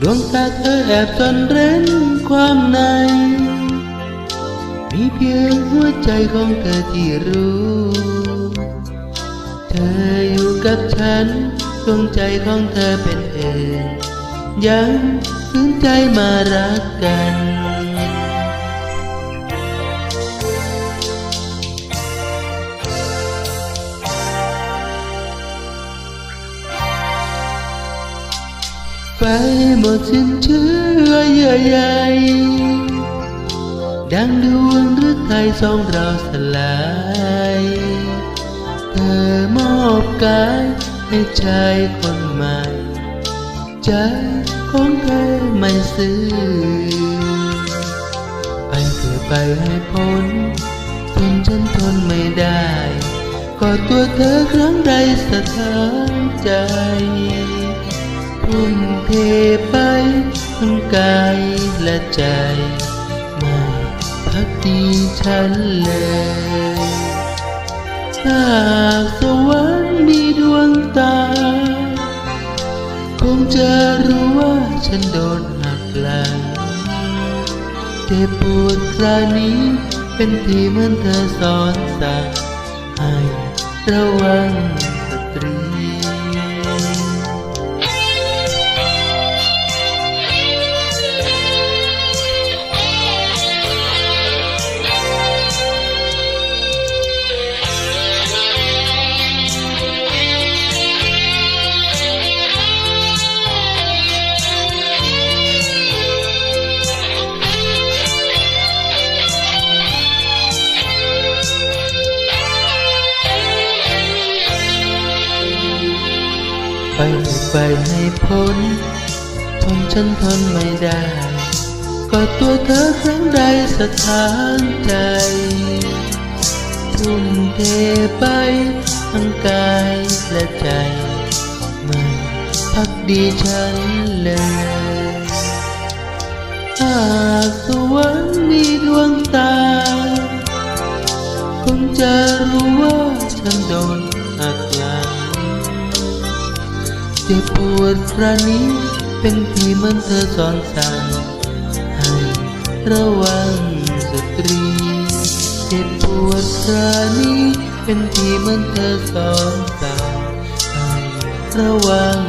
ดวงตาเธอแอบซ่อนเร้นความใน มีเพียงหัวใจของเธอที่รู้ เธออยู่กับฉันดวงใจของเธอเป็นเองยังฝืนใจมารักกัน ไฟหมดสิ้นเชื้อเยื่อใยดังดวงหรือไทยสองเราสลาย เธอมอบกายให้ชายคนใหม่ ใจของเธอไม่ซื้อไปเธอไปให้พ้นทนฉันทนไม่ได้กอตัวเธอครั้งใดสะท้านใจ ทุ่มเทไปทั้งกายและใจ ไม่พักดีฉันเลยถ้าสวรรค์มีดวงตา คงจะรู้ว่าฉันโดนหักหลังเจ็บปวดคราวนี้เป็นที่เหมือนเธอสอนสั่งให้ระวังสตรี ไปไปให้พ้น ทนฉันทนไม่ได้กอดตัวเธอครั้งใดสถานใจทุ่มเทไปทั้งกายและใจไม่พักดีฉันเลยหากสวรรค์มีดวงตาคงจะรู้ว่าฉันโดนหักหลัง จ็บปวดครานี้เป็นที่เมือนเธอสอนสั่งให้ระวังสตรี เจ็บปวดครานี้เป็นที่เมือนเธอสอนสั่งให้ระวัง